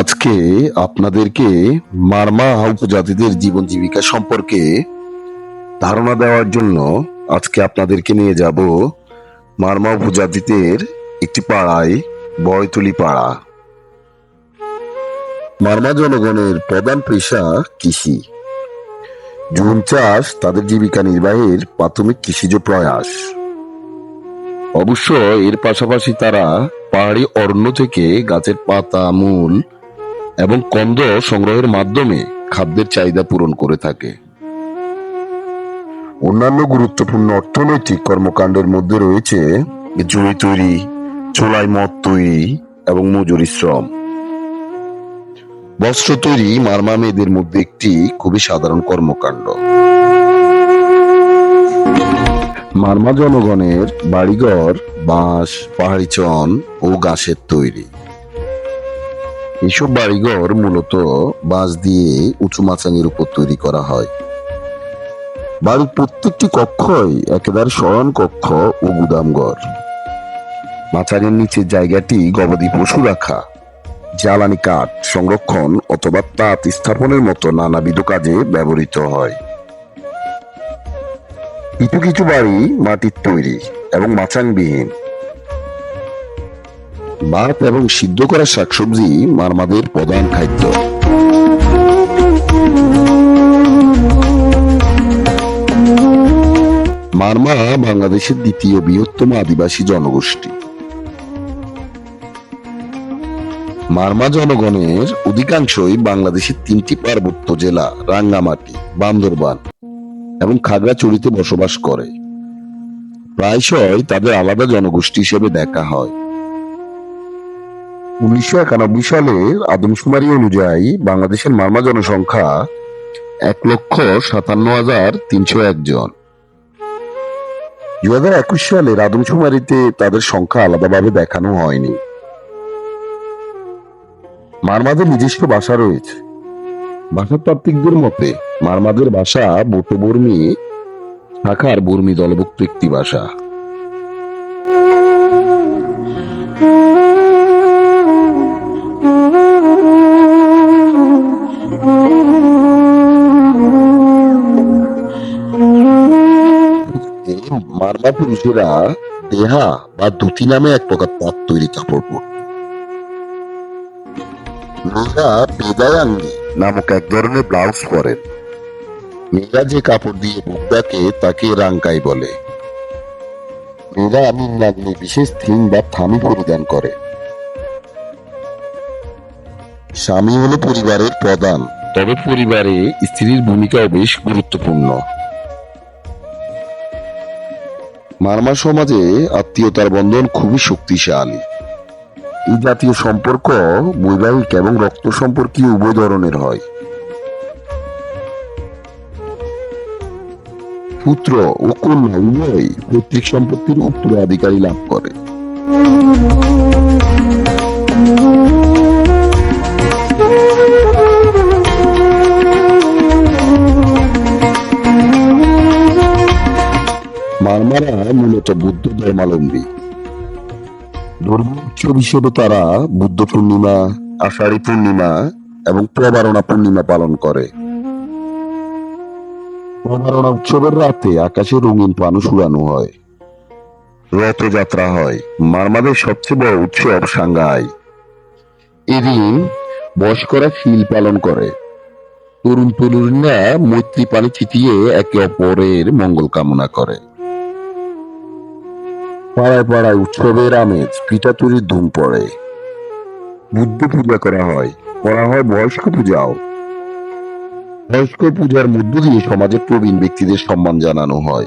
আজকে আপনাদেরকে মারমা উপজাতিদের জীবন জীবিকা সম্পর্কে ধারণা দেওয়ার জন্য আজকে আপনাদেরকে নিয়ে যাব মারমা উপজাতিদের একটি পাড়ায়, বয়তুলি পাড়া। মারমা জনগণের প্রধান পেশা কৃষি। জুম চাষ তাদের জীবিকা নির্বাহের প্রাথমিক কৃষিজ প্রয়াস। অবশ্য এর পাশাপাশি তারা পাহাড়ি অরণ্য থেকে গাছের পাতা, মূল এবং কন্দ সংগ্রহের মাধ্যমে খাদ্যের চাহিদা পূরণ করে থাকে। অন্যান্য গুরুত্বপূর্ণ অর্থনৈতিক কর্মকাণ্ডের মধ্যে রয়েছে জমি তৈরি, চোলাই মদ তৈরি এবং মজুরি শ্রম। বস্ত্র তৈরি মারমা মেয়েদের মধ্যে একটি খুবই সাধারণ কর্মকাণ্ড। মারমা জনগণের বাড়িঘর, বাঁশ, পাহাড়ি চন ও গাছের তৈরি। এসব বাড়িঘর মূলত বাঁশ দিয়ে উঁচু মাচাঙের উপর তৈরি করা হয়। বাড়ির প্রত্যেকটি কক্ষই একেবারে শয়ন কক্ষ ও গুদামঘর মাচাঙের নিচের জায়গাটি গবাদি পশু রাখা, জ্বালানি কাঠ সংরক্ষণ অথবা তাঁত স্থাপনের মতো নানাবিধ কাজে ব্যবহৃত হয়। কিছু কিছু বাড়ি মাটির তৈরি এবং মাচাংবিহীন। ভাত এবং সিদ্ধ করা শাকসবজি মারমাদের প্রধান খাদ্য। মারমা বাংলাদেশের দ্বিতীয় বৃহত্তম আদিবাসী জনগোষ্ঠী। মারমা জনগণের অধিকাংশই বাংলাদেশের তিনটি পার্বত্য জেলা, রাঙ্গামাটি, বান্দরবান এবং খাগড়াছড়িতে বসবাস করে। প্রায়শই তাদের আলাদা জনগোষ্ঠী হিসেবে দেখা হয়। উনিশশো একানব্বই সালের আদমশুমারি অনুযায়ী বাংলাদেশের মারমা জনসংখ্যা এক লক্ষ সাতান্ন হাজার তিনশো একজন দু হাজার একুশ সালের আদমশুমারিতে তাদের সংখ্যা আলাদাভাবে দেখানো হয়নি। মারমাদের নিজস্ব ভাষা রয়েছে। ভাষাতাত্ত্বিকদের মতে, মারমাদের ভাষা বটবর্মী, শাখার বর্মী দলভুক্ত একটি ভাষা। মারমা পুরুষেরা দেহা বা ধুতি নামে এক প্রকার তাঁত তৈরি কাপড় পরত। মেয়েরা বেদায়াঙ্গি নামক এক ধরনের ব্লাউজ পরেন। মেয়েরা যে কাপড় দিয়ে বুক ডাকে তাকে রাঙ্কাই বলে। মেয়েরা নিম্নাগ্নি বিশেষ থিম বা থামি পরিধান করে। স্বামী হলো পরিবারের প্রধান। তবে পরিবারে স্ত্রীর ভূমিকাও বেশ গুরুত্বপূর্ণ। মারমা সমাজে আত্মীয়তার বন্ধন খুবই শক্তিশালী। এই জাতীয় সম্পর্ক বৈবাহিক এবং রক্ত সম্পর্কীয় উভয় ধরনের হয়। পুত্র ও কন্যা উভয় পৈতৃক সম্পত্তির উত্তরাধিকারী লাভ করে। মূলত বুদ্ধ ধর্মাবলম্বী ধর্মীয় উৎসব হিসেবে তারা বুদ্ধ পূর্ণিমা, আষাঢ়ী পূর্ণিমা এবং প্রবারণা পূর্ণিমা পালন করে। প্রবারণা উৎসবের রাতে আকাশে রঙিন পানুষ উড়ানো হয়। রথযাত্রা হয়, মারমাদের সবচেয়ে বড় উৎসব সাংঘাই এদিন বয়স্করা শিল পালন করে। তরুণ তরুণীরা মৈত্রী পানি ছিটিয়ে একে অপরের মঙ্গল কামনা করে। পাড়ায় পাড়ায় উৎসবের আমেজ পিঠা তৈরির ধুম পড়ে। বুদ্ধ পূজা করা হয় করা হয় বয়স্ক পূজাও। বয়স্ক পূজার মধ্য দিয়ে সমাজের প্রবীণ ব্যক্তিদের সম্মান জানানো হয়।